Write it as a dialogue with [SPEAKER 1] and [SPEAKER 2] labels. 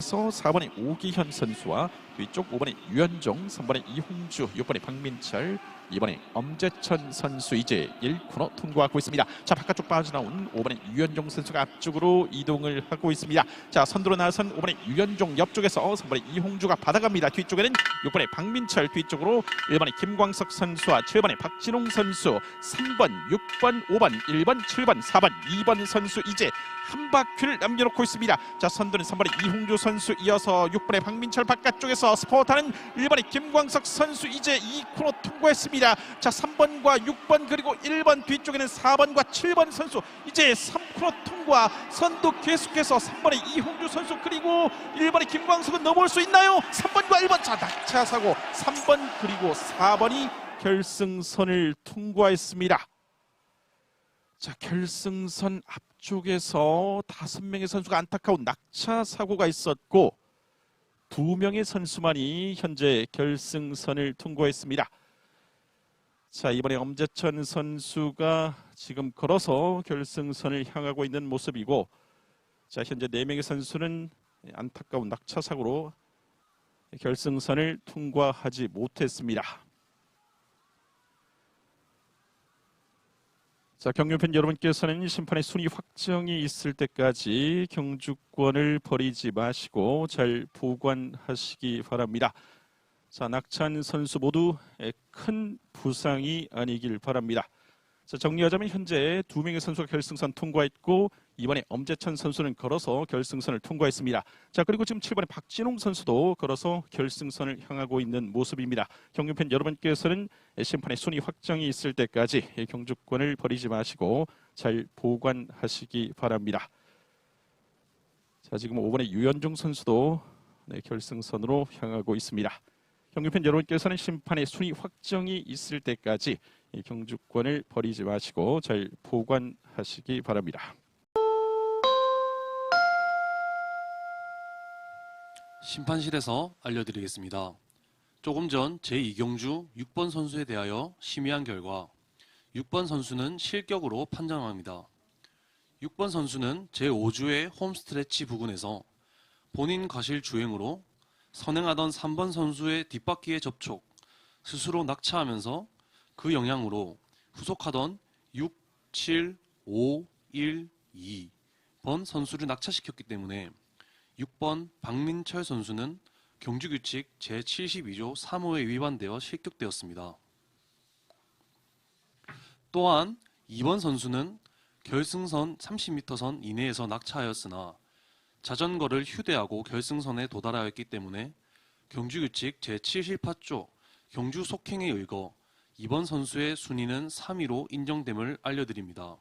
[SPEAKER 1] 서 4번의 오기현 선수와 뒤쪽 5번의 유현종, 3번의 이홍주, 6번의 박민철, 2번의 엄재천 선수 이제 1코너 통과하고 있습니다. 자 바깥쪽 빠져나온 5번의 유현종 선수가 앞쪽으로 이동을 하고 있습니다. 자 선두로 나선 5번의 유현종 옆쪽에서 3번의 이홍주가 받아갑니다. 뒤쪽에는 6번의 박민철 뒤쪽으로 1번의 김광석 선수와 7번의 박진홍 선수 3번, 6번, 5번, 1번, 7번, 4번, 2번 선수 이제 한 바퀴를 남겨놓고 있습니다. 자 선두는 3번의 이홍주 선수 이어서 6번의 박민철 바깥쪽에서 스포타는 1번의 김광석 선수 이제 2코너 통과했습니다. 자 3번과 6번 그리고 1번 뒤쪽에는 4번과 7번 선수 이제 3코너 통과 선두 계속해서 3번의 이홍주 선수 그리고 1번의 김광석은 넘어올 수 있나요? 3번과 1번 자 낙차 사고 3번 그리고 4번이 결승선을 통과했습니다. 자 결승선 앞쪽에서 다섯 명의 선수가 안타까운 낙차 사고가 있었고 두 명의 선수만이 현재 결승선을 통과했습니다. 자 이번에 엄재천 선수가 지금 걸어서 결승선을 향하고 있는 모습이고 자 현재 네 명의 선수는 안타까운 낙차 사고로 결승선을 통과하지 못했습니다. 자, 경륜팬 여러분께서는 심판의 순위 확정이 있을 때까지 경주권을 버리지 마시고 잘 보관하시기 바랍니다. 자, 낙찬 선수 모두 큰 부상이 아니길 바랍니다. 자, 정리하자면 현재 두 명의 선수가 결승선 통과했고 이번에 엄재천 선수는 걸어서 결승선을 통과했습니다. 자, 그리고 지금 7번의 박진홍 선수도 걸어서 결승선을 향하고 있는 모습입니다. 경륜팬 여러분께서는 심판의 순위 확정이 있을 때까지 경주권을 버리지 마시고 잘 보관하시기 바랍니다. 자, 지금 5번의 유현종 선수도 네, 결승선으로 향하고 있습니다. 경주팬 여러분께서는 심판의 순위 확정이 있을 때까지 이 경주권을 버리지 마시고 잘 보관하시기 바랍니다.
[SPEAKER 2] 심판실에서 알려드리겠습니다. 조금 전 제2경주 6번 선수에 대하여 심의한 결과 6번 선수는 실격으로 판정합니다. 6번 선수는 제5주의 홈스트레치 부근에서 본인 과실 주행으로 선행하던 3번 선수의 뒷바퀴에 접촉, 스스로 낙차하면서 그 영향으로 후속하던 6, 7, 5, 1, 2번 선수를 낙차시켰기 때문에 6번 박민철 선수는 경주규칙 제72조 3호에 위반되어 실격되었습니다. 또한 2번 선수는 결승선 30m선 이내에서 낙차하였으나 자전거를 휴대하고 결승선에 도달하였기 때문에 경주규칙 제78조 경주 속행에 의거 2번 선수의 순위는 3위로 인정됨을 알려드립니다.